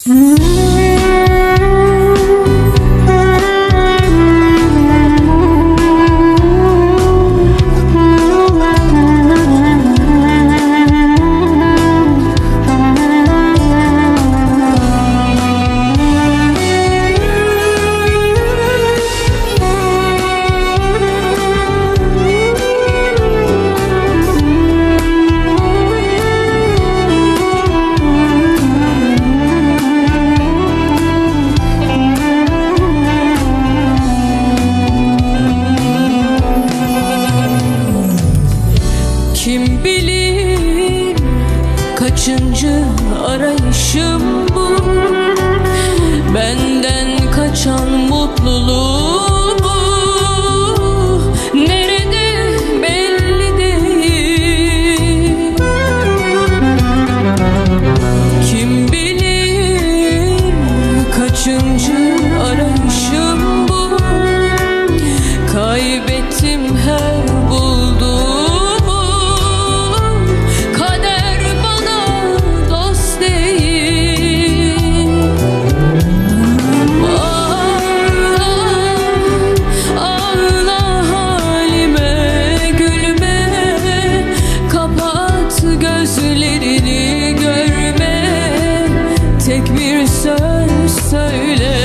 Kim kaçıncı arayışım bu? Benden kaçan mutluluğu bu. Nerede belli değil. Kim bilir kaçıncı bir söz söyle